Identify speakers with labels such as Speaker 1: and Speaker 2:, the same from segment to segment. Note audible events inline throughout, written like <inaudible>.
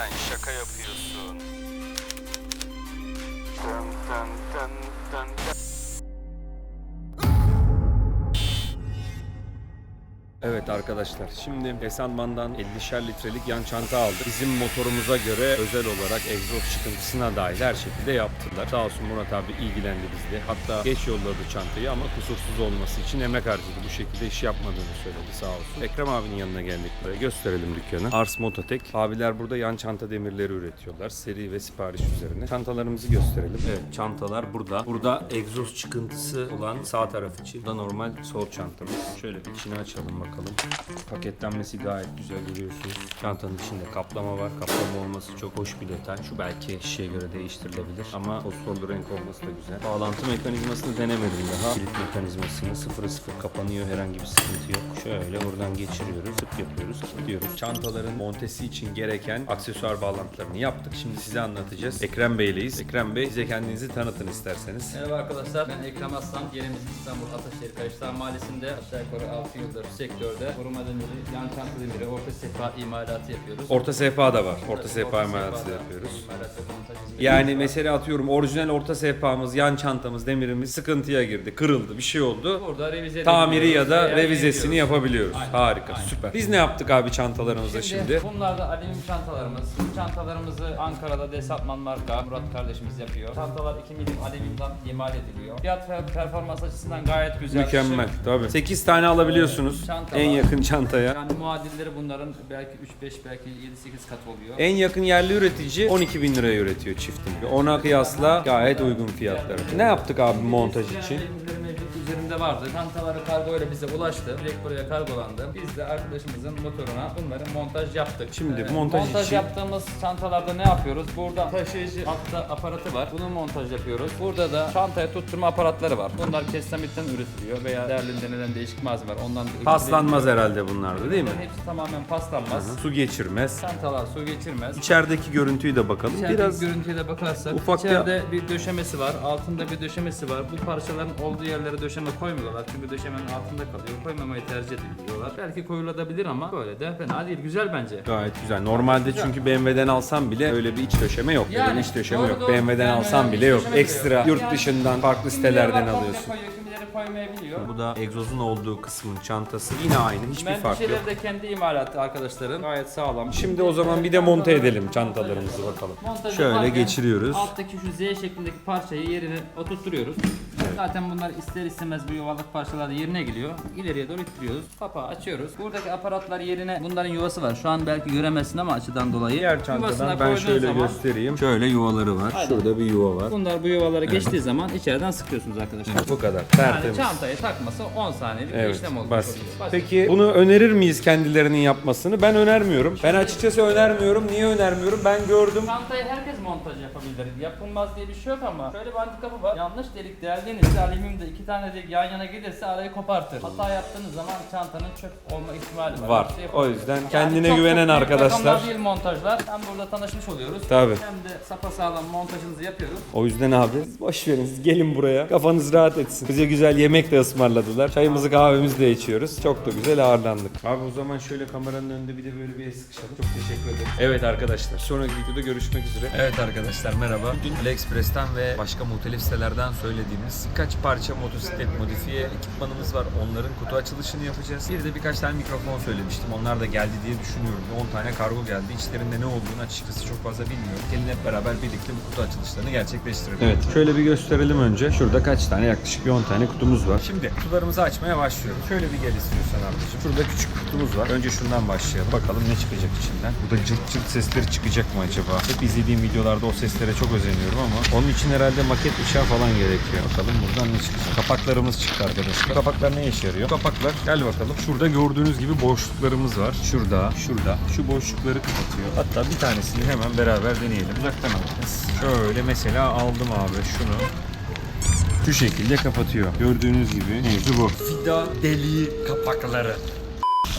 Speaker 1: sen şaka yapıyorsun. Dın dın dın dın dın.
Speaker 2: Evet arkadaşlar şimdi Esanman'dan 50'şer litrelik yan çanta aldık. Bizim motorumuza göre özel olarak egzoz çıkıntısına dahil her şekilde yaptılar. Sağ olsun Murat abi ilgilendi bizle. Hatta geç yolladı çantayı ama kusursuz olması için emek harcadı. Bu şekilde iş yapmadığını söyledi sağ olsun. Ekrem abinin yanına geldik buraya. Gösterelim dükkanı. Ars Mototek. Abiler burada yan çanta demirleri üretiyorlar. Seri ve sipariş üzerine. Çantalarımızı gösterelim. Evet çantalar burada. Burada egzoz çıkıntısı olan sağ taraf için. Bu da normal sol çantamız. Şöyle içini açalım bakalım. Paketlenmesi gayet güzel görüyorsunuz. Çantanın içinde kaplama var. Kaplama olması çok hoş bir detay. Şu belki kişiye göre değiştirilebilir ama fosforlu renk olması da güzel. Bağlantı mekanizmasını denemedim daha. Kilit mekanizmasını sıfıra sıfır kapanıyor. Herhangi bir sıkıntı yok. Şöyle buradan geçiriyoruz. Tık yapıyoruz. Kilitliyoruz. Çantaların montesi için gereken aksesuar bağlantılarını yaptık. Şimdi size anlatacağız. Ekrem Bey'leyiz. Ekrem Bey size kendinizi tanıtın isterseniz.
Speaker 3: Merhaba arkadaşlar, ben Ekrem Aslan. Yerimiz İstanbul Ataşehir Kayışlar Mahallesi'nde aşağı yukarı 6 yıldır bu sektörde koruma demiri, yan çanta demiri, orta sefa imalatı yapıyoruz.
Speaker 2: Orta sehpa da var. Orta
Speaker 3: Evet,
Speaker 2: sehpa imalatı da
Speaker 3: sehpada
Speaker 2: yapıyoruz.
Speaker 3: imalat ve montaj hizmeti
Speaker 2: Yani mesela atıyorum orijinal orta sehpamız, yan çantamız, demirimiz sıkıntıya girdi, kırıldı, bir şey oldu.
Speaker 3: Burada revize
Speaker 2: Tamiri ya
Speaker 3: edebiliyoruz
Speaker 2: da
Speaker 3: veya
Speaker 2: revizesini
Speaker 3: yeniliyoruz.
Speaker 2: yapabiliyoruz.
Speaker 3: Aynen,
Speaker 2: Harika,
Speaker 3: aynen.
Speaker 2: süper. Biz ne yaptık abi çantalarımıza şimdi?
Speaker 3: Bunlar da alüminyum çantalarımız. Bu çantalarımızı Ankara'da Desatman marka Murat kardeşimiz yapıyor. Çantalar 2 milim alüminyumdan imal ediliyor. Fiyat ve performans açısından gayet güzel.
Speaker 2: Mükemmel
Speaker 3: Şık.
Speaker 2: tabii. 8 tane alabiliyorsunuz
Speaker 3: Çanta
Speaker 2: en
Speaker 3: var.
Speaker 2: yakın çantaya.
Speaker 3: Yani muadilleri bunların belki 3-5 belki 7-8 kat oluyor.
Speaker 2: En yakın yerli üretici 12 bin liraya üretiyor çiftini. Ona kıyasla gayet uygun fiyatları. Ne yaptık abi montaj için?
Speaker 3: Üzerimde vardı. Çantaları kargo ile bize ulaştı. Direkt buraya kargolandı. Biz de arkadaşımızın motoruna bunları montaj yaptık.
Speaker 2: Şimdi
Speaker 3: Ee,
Speaker 2: montaj için-
Speaker 3: yaptığımız çantalarda ne yapıyoruz? Burada taşıyıcı altta aparatı var. Bunu montaj yapıyoruz. Burada da çantaya tutturma aparatları var. Bunlar kestamitten üretiliyor veya değerli denilen değişik malzeme var. Ondan
Speaker 2: Paslanmaz herhalde bunlar da değil mi?
Speaker 3: Hepsi tamamen paslanmaz.
Speaker 2: Su geçirmez.
Speaker 3: Çantalar su geçirmez.
Speaker 2: İçerideki görüntüyü de bakalım.
Speaker 3: İçerideki
Speaker 2: Biraz
Speaker 3: görüntüye de bakarsak
Speaker 2: ufak bir-
Speaker 3: içeride bir... döşemesi var, altında bir döşemesi var. Bu parçaların olduğu yerlere döşeme koymuyorlar çünkü döşemenin altında kalıyor. Koymamayı tercih ediyorlar. Belki koyulabilir ama böyle de fena değil. Güzel bence.
Speaker 2: Gayet güzel. Normalde çünkü BMW'den alsam bile öyle bir iç döşeme yok.
Speaker 3: Yani,
Speaker 2: Yani, iç döşeme
Speaker 3: doğru,
Speaker 2: yok.
Speaker 3: doğru.
Speaker 2: BMW'den
Speaker 3: Yani
Speaker 2: alsam bile yok. Ekstra
Speaker 3: yok.
Speaker 2: yurt
Speaker 3: Yani
Speaker 2: dışından farklı sitelerden alıyorsun.
Speaker 3: Koyuyor, koymayabiliyor.
Speaker 2: Bu da egzozun olduğu kısmın çantası. Yine aynı. Hiçbir fark yok.
Speaker 3: Menteşeleri de kendi imalatı arkadaşlarım. Gayet sağlam.
Speaker 2: Şimdi o zaman bir de monte edelim çantalarımızı bakalım.
Speaker 3: Montaj
Speaker 2: Şöyle geçiriyoruz.
Speaker 3: Alttaki şu Z şeklindeki parçayı yerine oturtturuyoruz. Zaten bunlar ister istemez bu yuvarlak parçalar da yerine geliyor. İleriye doğru ittiriyoruz. Kapağı açıyoruz. Buradaki aparatlar yerine bunların yuvası var. Şu an belki göremezsin ama açıdan dolayı.
Speaker 2: Diğer çantadan ben
Speaker 3: koyduğun
Speaker 2: şöyle
Speaker 3: zaman
Speaker 2: göstereyim. Şöyle yuvaları var.
Speaker 3: Aynen.
Speaker 2: Şurada bir yuva var.
Speaker 3: Bunlar bu yuvalara geçtiği zaman içeriden sıkıyorsunuz arkadaşlar.
Speaker 2: Bu kadar.
Speaker 3: Yani
Speaker 2: Tertemiz.
Speaker 3: çantayı takması 10 saniyelik bir
Speaker 2: Evet,
Speaker 3: işlem olmuş
Speaker 2: basit.
Speaker 3: oluyor. Basit.
Speaker 2: Peki bunu önerir miyiz kendilerinin yapmasını? Ben önermiyorum. Ben açıkçası önermiyorum. Niye önermiyorum? Ben gördüm.
Speaker 3: Çantayı herkes montaj yapabilir. Yapılmaz diye bir şey yok ama şöyle bir handikapı var. Yanlış delik deldiğinizde alüminyumda iki tane delik yan yana gelirse arayı kopartır. Hata yaptığınız zaman çantanın çöp olma ihtimali var.
Speaker 2: Var.
Speaker 3: Şey
Speaker 2: O yüzden
Speaker 3: Yani
Speaker 2: kendine
Speaker 3: çok
Speaker 2: güvenen
Speaker 3: çok
Speaker 2: arkadaşlar-
Speaker 3: değil montajlar. Hem burada tanışmış oluyoruz.
Speaker 2: Tabii.
Speaker 3: Hem de sapasağlam montajınızı yapıyoruz.
Speaker 2: O yüzden abi boş verin siz gelin buraya. Kafanız rahat etsin. Bize güzel yemek de ısmarladılar. Çayımızı kahvemizi de içiyoruz. Çok da güzel ağırlandık. Abi o zaman şöyle kameranın önünde bir de böyle bir el sıkışalım. Çok teşekkür ederim. Evet arkadaşlar. Sonraki videoda görüşmek üzere.
Speaker 1: Evet arkadaşlar merhaba. Bugün AliExpress'ten ve başka muhtelif sitelerden söylediğimiz birkaç parça motosiklet modifiye ekipmanımız var. Onların kutu açılışını yapacağız. Bir de birkaç tane mikrofon söylemiştim. Onlar da geldi diye düşünüyorum. Bir 10 tane kargo geldi. İçlerinde ne olduğunu açıkçası çok fazla bilmiyorum. Gelin hep beraber birlikte bu kutu açılışlarını gerçekleştirelim.
Speaker 2: Evet şöyle bir gösterelim önce. Şurada kaç tane yaklaşık bir 10 tane kutumuz var.
Speaker 1: Şimdi kutularımızı açmaya başlıyoruz. Şöyle bir gel istiyorsan abicim. Şurada küçük kutumuz var. Önce şundan başlayalım. Bakalım ne çıkacak içinden. Burada cırt cırt sesleri çıkacak mı acaba? Hep izlediğim videolarda o seslere çok özeniyorum ama onun için herhalde maket ışığı falan gerekiyor. Bakalım buradan ne. Kapaklarımız çıktı arkadaşlar. Kapaklar ne işe yarıyor? Kapaklar gel bakalım. Şurada gördüğünüz gibi boşluklarımız var. Şurada, şurada. Şu boşlukları kapatıyor. Hatta bir tanesini hemen beraber deneyelim. Uzaktan alacağız. Şöyle mesela aldım abi şunu. Şu şekilde kapatıyor. Gördüğünüz gibi mevzu bu. Vida deliği kapakları.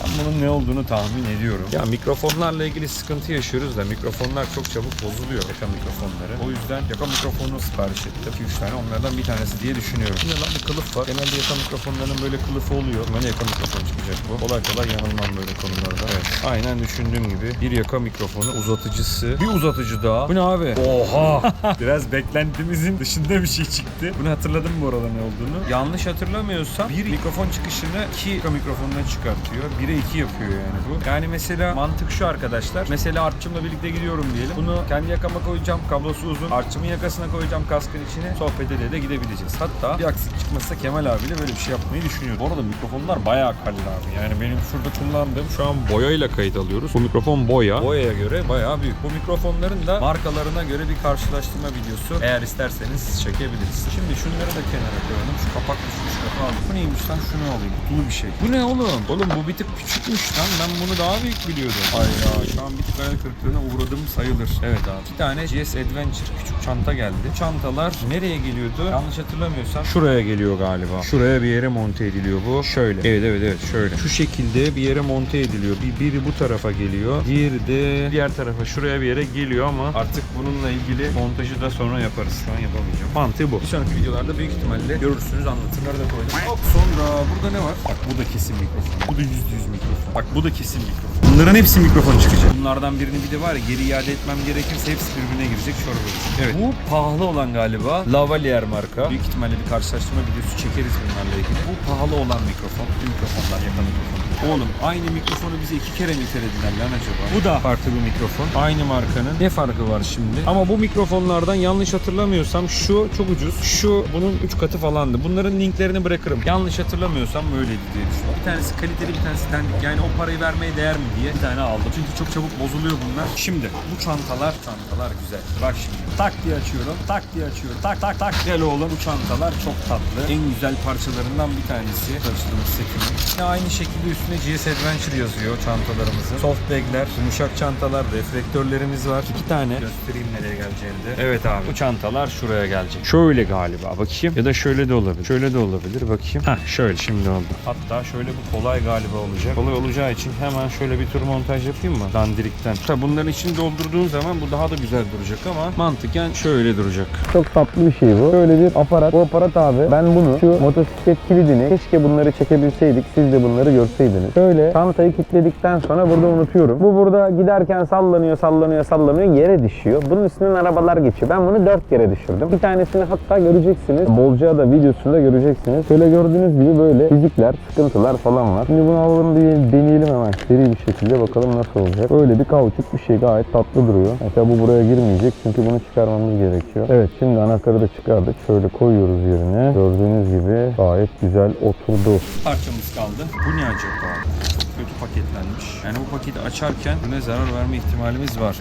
Speaker 2: Ben bunun ne olduğunu tahmin ediyorum. Ya mikrofonlarla ilgili sıkıntı yaşıyoruz da mikrofonlar çok çabuk bozuluyor yaka mikrofonları. O yüzden yaka mikrofonu sipariş ettim. 2-3 tane onlardan bir tanesi diye düşünüyorum. Şimdi lan bir kılıf var. Genelde yaka mikrofonlarının böyle kılıfı oluyor. Bana yaka mikrofon çıkacak bu. Kolay kolay yanılmam böyle konularda. Evet. Aynen düşündüğüm gibi bir yaka mikrofonu uzatıcısı. Bir uzatıcı daha. Bu ne abi? Oha! <laughs> Biraz beklentimizin dışında bir şey çıktı. Bunu hatırladım bu arada ne olduğunu. Yanlış hatırlamıyorsam bir mikrofon çıkışını iki yaka mikrofonuna çıkartıyor. Bire iki yapıyor yani bu. Yani mesela mantık şu arkadaşlar. Mesela artçımla birlikte gidiyorum diyelim. Bunu kendi yakama koyacağım. Kablosu uzun. Artçımın yakasına koyacağım kaskın içine. Sohbet ede de gidebileceğiz. Hatta bir aksilik çıkmazsa Kemal abiyle böyle bir şey yapmayı düşünüyorum. Bu arada mikrofonlar bayağı kalın abi. Yani benim şurada kullandığım şu an boyayla kayıt alıyoruz. Bu mikrofon boya. Boyaya göre bayağı büyük. Bu mikrofonların da markalarına göre bir karşılaştırma videosu eğer isterseniz çekebiliriz. Şimdi şunları da kenara koyalım. Şu kapak düşmüş kapağı. Bu neymiş lan şunu alayım. Kutulu bir şey. Bu ne oğlum? Oğlum bu bir tık küçükmüş lan. Ben bunu daha büyük biliyordum. Ay ya şu an bir hayal kırıklığına uğradım sayılır. Evet abi. İki tane GS Adventure küçük çanta geldi. Çantalar nereye geliyordu? Yanlış hatırlamıyorsam şuraya geliyor galiba. Şuraya bir yere monte ediliyor bu. Şöyle. Evet evet evet şöyle. Şu şekilde bir yere monte ediliyor. Bir biri bu tarafa geliyor. Diğeri de diğer tarafa şuraya bir yere geliyor ama artık bununla ilgili montajı da sonra yaparız. Şu an yapamayacağım. Mantığı bu. Bir sonraki videolarda büyük ihtimalle görürsünüz anlatımları da koydum. Hop sonra burada ne var? Bak bu da kesin mikrofon. Bu da yüzde yüz mikrofon. Bak bu da kesin mikrofon. Bunların hepsi mikrofon çıkacak. Bunlardan birini bir de var ya geri iade etmem gerekirse hepsi birbirine girecek çorba. Evet. Bu pahalı olan galiba Lavalier marka. Büyük ihtimalle bir karşılaştırma videosu çekeriz bunlarla ilgili. Bu pahalı olan mikrofon. Mikrofonlar yaka mikrofon. Oğlum aynı mikrofonu bize iki kere mi itelediler lan acaba? Bu da farklı bir mikrofon. Aynı markanın. Ne farkı var şimdi? Ama bu mikrofonlardan yanlış hatırlamıyorsam şu çok ucuz. Şu bunun 3 katı falandı. Bunların linklerini bırakırım. Yanlış hatırlamıyorsam böyleydi diye düşünüyorum. Bir tanesi kaliteli bir tanesi dandik. Yani o parayı vermeye değer mi diye bir tane aldım. Çünkü çok çabuk bozuluyor bunlar. Şimdi bu çantalar çantalar güzel. Bak şimdi tak diye açıyorum. Tak diye açıyorum. Tak tak tak. Gel oğlum bu çantalar çok tatlı. En güzel parçalarından bir tanesi. Karıştırmış setini. Yine aynı şekilde üstüne GS Adventure yazıyor çantalarımızın. Soft bagler, yumuşak çantalar, reflektörlerimiz var. İki tane. Göstereyim nereye geleceğini de. Evet abi. Bu çantalar şuraya gelecek. Şöyle galiba. Bakayım. Ya da şöyle de olabilir. Şöyle de olabilir. Bakayım. Hah şöyle şimdi oldu. Hatta şöyle bu kolay galiba olacak. Kolay olacağı için hemen şöyle bir tur montaj yapayım mı? Dandirikten. Tabi bunların içini doldurduğun zaman bu daha da güzel duracak ama mantıken şöyle duracak.
Speaker 4: Çok tatlı bir şey bu. Böyle bir aparat. Bu aparat abi ben bunu şu motosiklet kilidini keşke bunları çekebilseydik. Siz de bunları görseydiniz. Şöyle çantayı kilitledikten sonra burada unutuyorum. Bu burada giderken sallanıyor sallanıyor sallanıyor yere düşüyor. Bunun üstünden arabalar geçiyor. Ben bunu dört kere düşürdüm. Bir tanesini hatta göreceksiniz. Bolca da videosunda göreceksiniz. Şöyle gördüğünüz gibi böyle fizikler, sıkıntılar falan var. Şimdi bunu alalım bir deneyelim hemen. Seri bir şekilde bakalım nasıl olacak. Böyle bir kauçuk bir şey gayet tatlı duruyor. Mesela bu buraya girmeyecek çünkü bunu çıkarmamız gerekiyor. Evet şimdi anahtarı da çıkardık. Şöyle koyuyoruz yerine. Gördüğünüz gibi gayet güzel oturdu.
Speaker 2: parçamız kaldı. Bu ne acaba? Çok kötü paketlenmiş. Yani bu paketi açarken buna zarar verme ihtimalimiz var.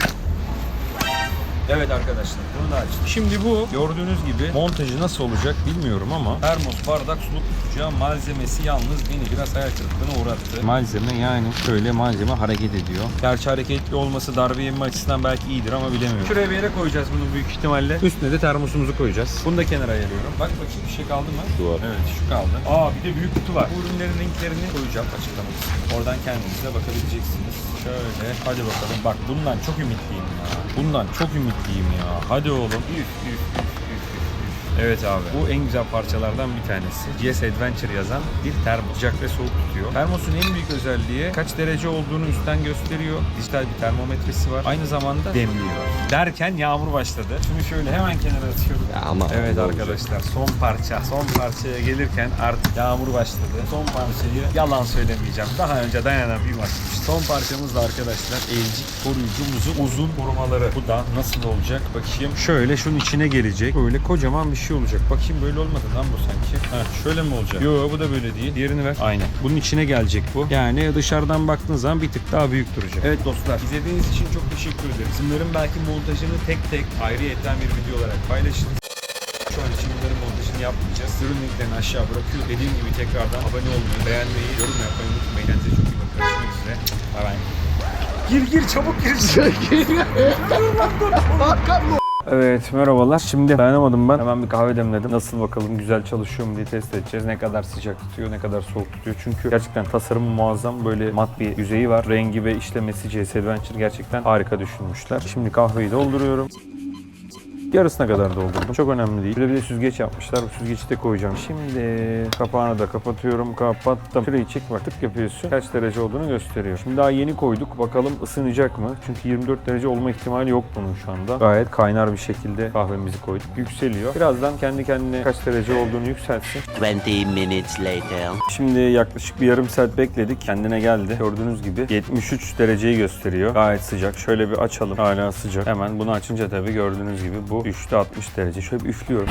Speaker 2: Evet arkadaşlar bunu da açtım. Şimdi bu gördüğünüz gibi montajı nasıl olacak bilmiyorum ama termos, bardak, suluk tutacağı malzemesi yalnız beni biraz hayal kırıklığına uğrattı. Malzeme yani şöyle malzeme hareket ediyor. Gerçi hareketli olması darbe yeme açısından belki iyidir ama bilemiyorum. Şuraya bir yere koyacağız bunu büyük ihtimalle. Üstüne de termosumuzu koyacağız. Bunu da kenara ayırıyorum. Bak bakayım bir şey kaldı mı? Şu var. Evet şu kaldı. Aa bir de büyük kutu var. Bu ürünlerin linklerini koyacağım açıklama kısmına. Oradan kendiniz de bakabileceksiniz. Şöyle hadi bakalım. Bak bundan çok ümitliyim ya. Bundan çok ümitliyim ya. Hadi oğlum. Üf üf. üf. Evet abi. Bu en güzel parçalardan bir tanesi. GS Adventure yazan bir termos. Sıcak ve soğuk tutuyor. Termosun en büyük özelliği kaç derece olduğunu üstten gösteriyor. Dijital bir termometresi var. Aynı zamanda demliyor. Derken yağmur başladı. Şunu şöyle hemen kenara atıyorum.
Speaker 4: ama
Speaker 2: Evet arkadaşlar son parça. Son parçaya gelirken artık yağmur başladı. Son parçayı yalan söylemeyeceğim. Daha önce dayanamamışmış. Son parçamız da arkadaşlar elcik koruyucumuzun uzun korumaları. Bu da nasıl olacak bakayım. Şöyle şunun içine gelecek. Böyle kocaman bir şey olacak. Bakayım böyle olmadı lan bu sanki. Ha şöyle mi olacak? Yo bu da böyle değil. Diğerini ver. Aynen. Bunun içine gelecek bu. Yani dışarıdan baktığın zaman bir tık daha büyük duracak. Evet dostlar izlediğiniz için çok teşekkür ederiz. Bunların belki montajını tek tek ayrıyetten bir video olarak paylaşırız. Şu an için bunların montajını yapmayacağız. Ürün linklerini aşağı bırakıyoruz. Dediğim gibi tekrardan abone olmayı, beğenmeyi, yorum yapmayı unutmayın. Kendinize çok iyi bakın. Görüşmek üzere. Bay bay. Gir gir çabuk gir. Evet merhabalar. Şimdi dayanamadım ben. Hemen bir kahve demledim. Nasıl bakalım güzel çalışıyor mu diye test edeceğiz. Ne kadar sıcak tutuyor, ne kadar soğuk tutuyor. Çünkü gerçekten tasarımı muazzam. Böyle mat bir yüzeyi var. Rengi ve işlemesi CS Adventure gerçekten harika düşünmüşler. Şimdi kahveyi dolduruyorum. Yarısına kadar doldurdum. Çok önemli değil. De bir de süzgeç yapmışlar. Bu süzgeci de koyacağım. Şimdi kapağını da kapatıyorum. Kapattım. Şurayı çek bak tık yapıyorsun. Kaç derece olduğunu gösteriyor. Şimdi daha yeni koyduk. Bakalım ısınacak mı? Çünkü 24 derece olma ihtimali yok bunun şu anda. Gayet kaynar bir şekilde kahvemizi koyduk. Yükseliyor. Birazdan kendi kendine kaç derece olduğunu yükseltsin.
Speaker 5: 20 minutes later.
Speaker 2: Şimdi yaklaşık bir yarım saat bekledik. Kendine geldi. Gördüğünüz gibi 73 dereceyi gösteriyor. Gayet sıcak. Şöyle bir açalım. Hala sıcak. Hemen bunu açınca tabii gördüğünüz gibi bu düştü 60 derece. Şöyle bir üflüyorum.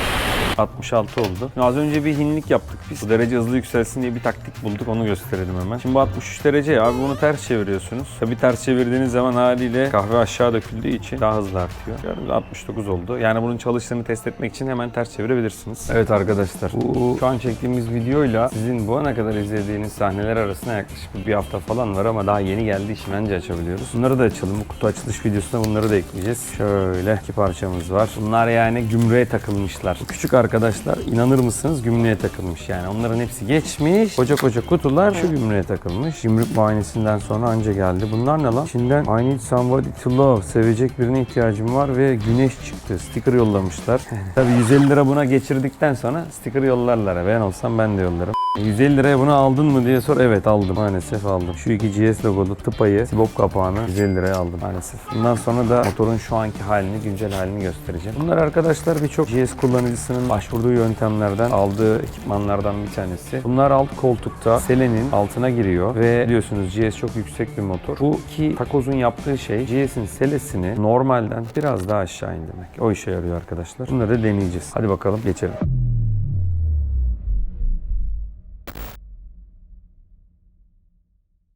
Speaker 2: 66 oldu. Şimdi az önce bir hinlik yaptık biz. Bu derece hızlı yükselsin diye bir taktik bulduk. Onu gösterelim hemen. Şimdi bu 63 derece. Abi bunu ters çeviriyorsunuz. Tabii ters çevirdiğiniz zaman haliyle kahve aşağı döküldüğü için daha hızlı artıyor. Gördüğünüz gibi 69 oldu. Yani bunun çalıştığını test etmek için hemen ters çevirebilirsiniz. Evet arkadaşlar. Bu şu an çektiğimiz videoyla sizin bu ana kadar izlediğiniz sahneler arasında yaklaşık bir hafta falan var ama daha yeni geldiği için bence açabiliyoruz. Bunları da açalım. Bu kutu açılış videosuna bunları da ekleyeceğiz. Şöyle iki parçamız var. Bunlar yani gümrüğe takılmışlar. Bu küçük arkadaşlar inanır mısınız gümrüğe takılmış yani. Onların hepsi geçmiş. Koca koca kutular şu gümrüğe takılmış. Gümrük muayenesinden sonra anca geldi. Bunlar ne lan? İçinden I need somebody to love. Sevecek birine ihtiyacım var ve güneş çıktı. Sticker yollamışlar. <laughs> Tabii 150 lira buna geçirdikten sonra sticker yollarlar. Ben olsam ben de yollarım. 150 liraya bunu aldın mı diye sor. Evet aldım. Maalesef aldım. Şu iki GS logolu tıpayı, sibop kapağını 150 liraya aldım maalesef. Bundan sonra da motorun şu anki halini, güncel halini göstereceğim. Bunlar arkadaşlar birçok GS kullanıcısının başvurduğu yöntemlerden aldığı ekipmanlardan bir tanesi. Bunlar alt koltukta selenin altına giriyor ve biliyorsunuz GS çok yüksek bir motor. Bu ki takozun yaptığı şey GS'in selesini normalden biraz daha aşağı indirmek. O işe yarıyor arkadaşlar. Bunları deneyeceğiz. Hadi bakalım geçelim.